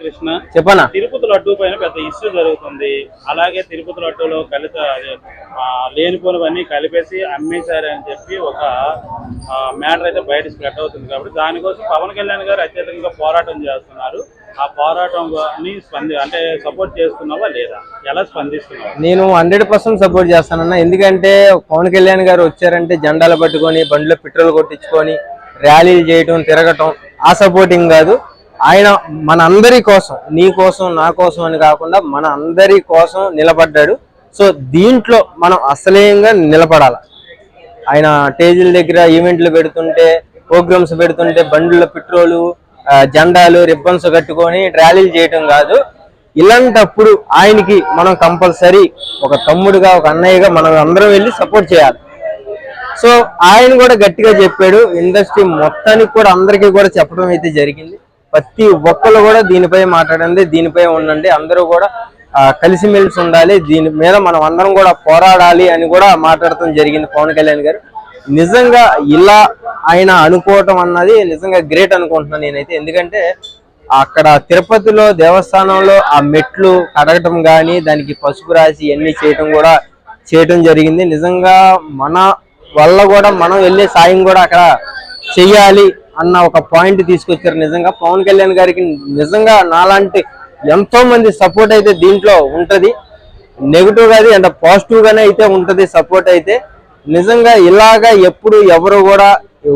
కృష్ణ చెప్పనా? తిరుపతి లడ్డు పైన పెద్ద ఇష్యూ జరుగుతుంది. అలాగే తిరుపతి లడ్డూలో కలిత లేనిపోనివన్నీ కలిపేసి అమ్మేశారు అని చెప్పి ఒక మ్యాటర్ అయితే బయట స్ప్రెడ్ అవుతుంది. కాబట్టి దానికోసం పవన్ కళ్యాణ్ గారు అత్యధికంగా పోరాటం చేస్తున్నారు. ఆ పోరాటంని స్పంది అంటే సపోర్ట్ చేస్తున్నావా లేదా? ఎలా స్పందిస్తున్నావా? నేను హండ్రెడ్ పర్సెంట్ సపోర్ట్ చేస్తానన్న. ఎందుకంటే పవన్ కళ్యాణ్ గారు వచ్చారంటే జెండాలు పట్టుకొని బండిలో పెట్రోల్ కొట్టించుకొని ర్యాలీలు చేయటం తిరగటం ఆ సపోర్టింగ్ కాదు. ఆయన మన అందరి కోసం నీ కోసం నా కోసం అని కాకుండా మన అందరి కోసం నిలబడ్డాడు. సో దీంట్లో మనం అసలేంగా నిలబడాలి. ఆయన టేజీల దగ్గర ఈవెంట్లు పెడుతుంటే ప్రోగ్రామ్స్ పెడుతుంటే బండ్ల పెట్రోలు జెండాలు రిబ్బన్స్ కట్టుకొని ర్యాలీలు చేయటం కాదు. ఇలాంటప్పుడు ఆయనకి మనం కంపల్సరీ ఒక తమ్ముడుగా ఒక అన్నయ్యగా మనం అందరం వెళ్ళి సపోర్ట్ చేయాలి. సో ఆయన కూడా గట్టిగా చెప్పాడు ఇండస్ట్రీ మొత్తానికి కూడా అందరికీ కూడా చెప్పడం అయితే జరిగింది. ప్రతి ఒక్కరు కూడా దీనిపై మాట్లాడండి దీనిపై ఉండండి. అందరూ కూడా కలిసిమెలిసి ఉండాలి. దీని మీద మనం అందరం కూడా పోరాడాలి అని కూడా మాట్లాడటం జరిగింది పవన్ కళ్యాణ్ గారు. నిజంగా ఇలా ఆయన అనుకోవటం అన్నది నిజంగా గ్రేట్ అనుకుంటున్నాను నేనైతే. ఎందుకంటే అక్కడ తిరుపతిలో దేవస్థానంలో ఆ మెట్లు కడగటం కానీ దానికి పసుపు రాసి ఇవన్నీ చేయటం కూడా చేయటం జరిగింది. నిజంగా మన వల్ల కూడా మనం వెళ్ళే సాయం కూడా అక్కడ చెయ్యాలి. అన్న ఒక పాయింట్ తీసుకొచ్చారు. నిజంగా పవన్ కళ్యాణ్ గారికి నిజంగా నాలాంటి ఎంతో మంది సపోర్ట్ అయితే దీంట్లో ఉంటది. నెగిటివ్ గాది అండ్ పాజిటివ్ గానే అయితే ఉంటది సపోర్ట్ అయితే. నిజంగా ఇలాగా ఎప్పుడు ఎవరు కూడా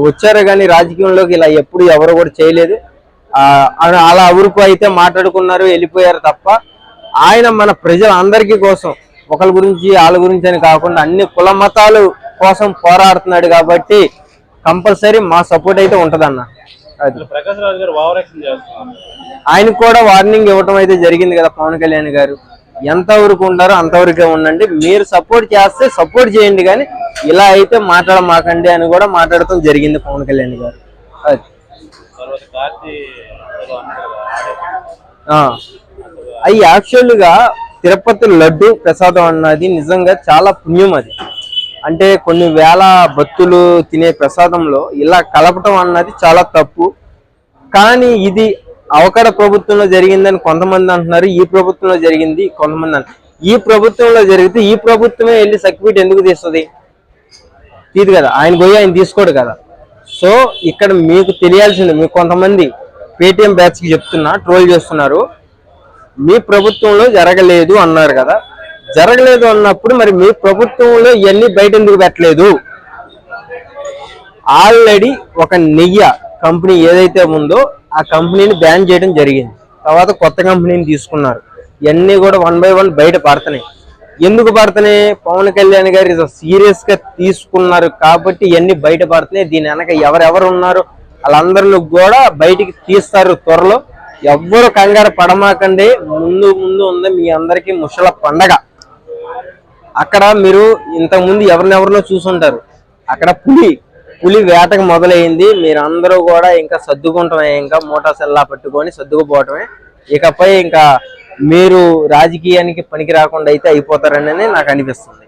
వచ్చారు కానీ రాజకీయంలోకి ఇలా ఎప్పుడు ఎవరు కూడా చేయలేదు. ఆ, అలా- అలా ఊరుకు అయితే మాట్లాడుకున్నారు వెళ్ళిపోయారు తప్ప ఆయన మన ప్రజలందరికీ కోసం ఒకరి గురించి వాళ్ళ గురించి అని కాకుండా అన్ని కుల మతాలు కోసం పోరాడుతున్నాడు కాబట్టి కంపల్సరీ మా సపోర్ట్ అయితే ఉంటదన్న. ఆయనకు కూడా వార్నింగ్ ఇవ్వటం అయితే జరిగింది కదా పవన్ కళ్యాణ్ గారు. ఎంత వరకు ఉంటారో అంతవరకే ఉండండి. మీరు సపోర్ట్ చేస్తే సపోర్ట్ చేయండి కానీ ఇలా అయితే మాట్లాడమాకండి అని కూడా మాట్లాడటం జరిగింది పవన్ కళ్యాణ్ గారు. అవి యాక్చువల్గా తిరుపతి లడ్డు ప్రసాదం అన్నది నిజంగా చాలా పుణ్యం అది. అంటే కొన్ని వేల భక్తులు తినే ప్రసాదంలో ఇలా కలపటం అన్నది చాలా తప్పు. కానీ ఇది అవకడ ప్రభుత్వంలో జరిగిందని కొంతమంది అంటున్నారు ఈ ప్రభుత్వంలో జరిగింది కొంతమంది ఈ ప్రభుత్వంలో జరిగితే ఈ ప్రభుత్వమే వెళ్ళి సర్టిఫికేట్ ఎందుకు తీస్తుంది? తీదు కదా ఆయన పోయి ఆయన తీసుకోడు కదా. సో ఇక్కడ మీకు తెలియాల్సింది మీకు కొంతమంది పేటిఎం బ్యాచ్కి చెప్తున్నా ట్రోల్ చేస్తున్నారు. మీ ప్రభుత్వంలో జరగలేదు అన్నారు కదా. జరగలేదు అన్నప్పుడు మరి మీ ప్రభుత్వంలో ఇవన్నీ బయట ఎందుకు పెట్టలేదు? ఆల్రెడీ ఒక నెయ్య కంపెనీ ఏదైతే ఉందో ఆ కంపెనీని బ్యాన్ చేయడం జరిగింది. తర్వాత కొత్త కంపెనీని తీసుకున్నారు. ఇవన్నీ కూడా వన్ బై వన్ బయట పడుతున్నాయి. ఎందుకు పడుతున్నాయి? పవన్ కళ్యాణ్ గారు సీరియస్గా తీసుకున్నారు కాబట్టి ఇవన్నీ బయట పడుతున్నాయి. దీని వెనక ఎవరెవరు ఉన్నారు? వాళ్ళందరిలో కూడా బయటికి తీస్తారు త్వరలో. ఎవ్వరు కంగారు పడమాకండి. ముందు ముందు ఉంది మీ అందరికీ ముసల పండగ. అక్కడ మీరు ఇంతకుముందు ఎవరినెవరినో చూసుంటారు. అక్కడ పులి పులి వేటకు మొదలైంది. మీరు అందరూ కూడా ఇంకా సర్దుకుంటమే ఇంకా మోటార్ సెల్లా పట్టుకొని సర్దుకుపోవటమే. ఇకపై ఇంకా మీరు రాజకీయానికి పనికి రాకుండా అయితే అయిపోతారని నాకు అనిపిస్తుంది.